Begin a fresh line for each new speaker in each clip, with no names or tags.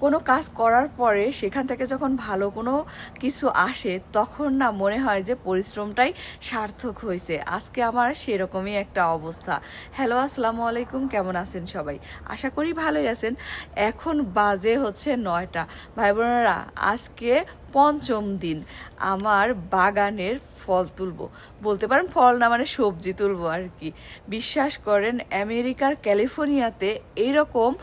কোনো কাজ করার পরে সেখান থেকে যখন ভালো কোনো কিছু আসে, তখন না মনে হয় যে পরিশ্রমটাই সার্থক হয়েছে। আজকে আমার সেরকমই একটা অবস্থা। হ্যালো, আসসালামু আলাইকুম, কেমন আছেন সবাই? আশা করি ভালোই আছেন। এখন বাজে হচ্ছে নয়টা। ভাই বোনেরা, আজকে পঞ্চম দিন। আমার বাগানের ফল তুলবো। বলতে পারেন ফল না মানে সবজি তুলবো আর কি। বিশ্বাস করেন, আমেরিকার ক্যালিফোর্নিয়াতে এইরকম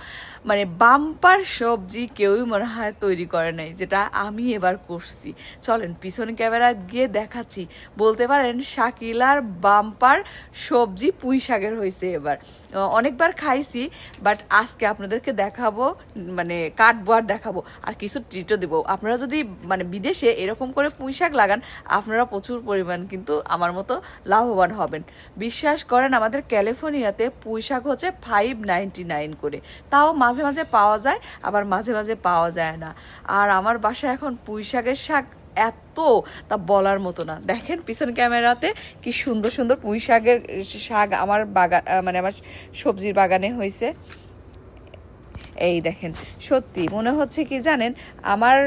মানে বাম্পার সবজি কেউই মনে হয় তৈরি করে নাই, যেটা আমি এবার করছি। চলেন, পিছন ক্যামেরা গিয়ে দেখাচ্ছি। বলতে পারেন, শাকিলার বাম্পার সবজি পুঁই শাকের হয়েছে এবার। অনেকবার খাইছি বাট আজকে আপনাদেরকে দেখাবো মানে কাটবো আর দেখাবো। আর কিছু ট্রিটও দেবো। আপনারা যদি মানে বিদেশে এরকম করে পুঁই শাক লাগান, আপনারা প্রচুর পরিমাণ কিন্তু আমার মতো লাভবান হবেন। বিশ্বাস করেন, আমাদের ক্যালিফোর্নিয়াতে পুঁই শাক হচ্ছে ফাইভ নাইনটি নাইন করে। তাও মাঝে মাঝে পাওয়া যায়, আবার মাঝে মাঝে পাওয়া যায় না। আর আমার বাসায় এখন পুঁই শাকের শাক এত তা বলার মতো না। দেখেন পিছন ক্যামেরাতে কি সুন্দর সুন্দর পুঁই শাকের শাক আমার বাগান মানে আমার সবজির বাগানে হয়েছে এই দেখেন, সত্যি মনে হচ্ছে কি জানেন, আমার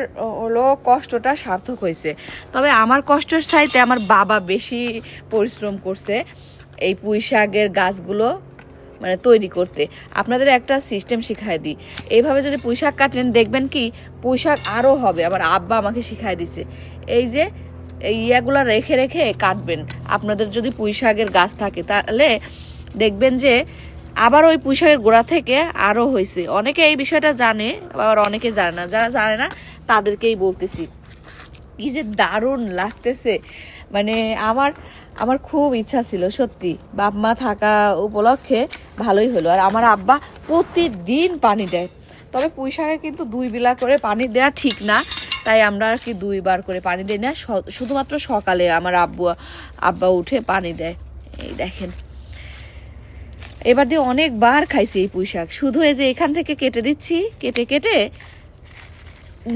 হলো কষ্টটা সার্থক হয়েছে তবে আমার কষ্টের চাইতে আমার বাবা বেশি পরিশ্রম করছে এই পুঁই শাকের গাছগুলো। মানে তৈরি করতে। আপনাদের একটা সিস্টেম শিখাই দিই। এইভাবে যদি পুঁই শাক কাটেন দেখবেন কি পুঁই শাক আরও হবে। আমার আব্বা আমাকে শিখাই দিছে। এই যে ইয়াগুলো রেখে রেখে কাটবেন। আপনাদের যদি পুঁই শাকের গাছ থাকে, তাহলে দেখবেন যে আবার ওই পুঁইশাকের গোড়া থেকে আরও হয়েছে অনেকে এই বিষয়টা জানে, আবার অনেকে জানে না। যারা জানে না, তাদেরকেই বলতেছি। কি যে দারুণ লাগতেছে। মানে আমার আমার খুব ইচ্ছা ছিল, সত্যি। বাপ মা থাকা উপলক্ষে ভালোই হলো। আর আমার আব্বা প্রতিদিন পানি দেয়। তবে পুঁই শাকে কিন্তু দুই বেলা করে পানি দেওয়া ঠিক না। তাই আমরা আর কি দুইবার করে পানি দিই না। শুধুমাত্র সকালে আমার আব্বু, আব্বা উঠে পানি দেয়। এই দেখেন। এবার দিয়ে অনেকবার খাইছি এই পুঁই শাক শুধু এই যে এখান থেকে কেটে দিচ্ছি, কেটে কেটে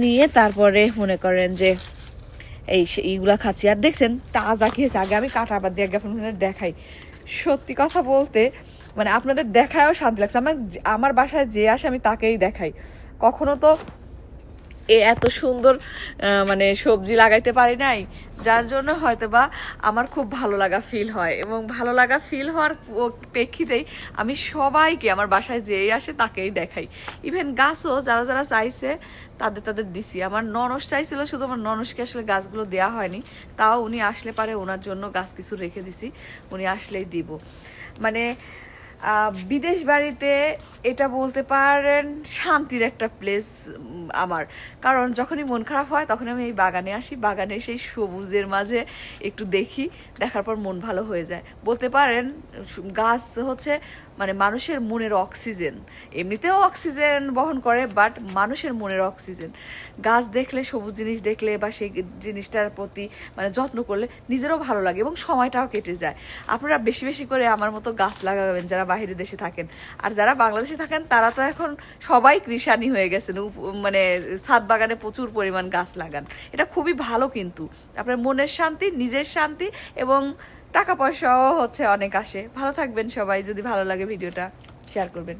নিয়ে তারপরে মনে করেন যে এই এইগুলা খাচ্ছি। আর দেখছেন, তাজা কি হয়েছে? আগে আমি কাটা বাদ দিয়ে আগে আপনাদের দেখাই। সত্যি কথা বলতে মানে আপনাদের দেখায়ও শান্তি লাগছে। আমার আমার বাসায় যে আসে, আমি তাকেই দেখাই। কখনো তো এত সুন্দর মানে সবজি লাগাইতে পারি নাই, যার জন্য হয়তো বা আমার খুব ভালো লাগা ফিল হয়। এবং ভালো লাগা ফিল হওয়ার প্রেক্ষিতেই আমি সবাইকে, আমার বাসায় যেই আসে তাকেই দেখাই। ইভেন গাছও যারা যারা চাইছে, তাদের তাদের দিছি। আমার ননস চাইছিল, শুধু আমার ননসকে আসলে গাছগুলো দেওয়া হয়নি। তাও উনি আসলে পারে ওনার জন্য গাছ কিছু রেখে দিছি, উনি আসলেই দিব। মানে বিদেশ বাড়িতে এটা বলতে পারেন শান্তির একটা প্লেস আমার। কারণ যখনই মন খারাপ হয় তখন আমি এই বাগানে আসি। বাগানে সেই সবুজের মাঝে একটু দেখি, দেখার পর মন ভালো হয়ে যায়। বলতে পারেন গাছ হচ্ছে মানে মানুষের মনের অক্সিজেন। এমনিতেও অক্সিজেন বহন করে বাট মানুষের মনের অক্সিজেন। গাছ দেখলে, সবুজ জিনিস দেখলে বা সেই জিনিসটার প্রতি মানে যত্ন করলে নিজেরও ভালো লাগে এবং সময়টাও কেটে যায়। আপনারা বেশি বেশি করে আমার মতো গাছ লাগাবেন যারা বাইরের দেশে থাকেন। আর যারা বাংলাদেশে থাকেন, তারা তো এখন সবাই কৃষানি হয়ে গেছেন। মানে ছাদ বাগানে প্রচুর পরিমাণ গাছ লাগান। এটা খুবই ভালো কিন্তু। আপনার মনের শান্তি, নিজের শান্তি এবং টাকা পয়সাও হচ্ছে অনেক আসে। ভালো থাকবেন সবাই যদি ভালো লাগে ভিডিওটা শেয়ার করবেন।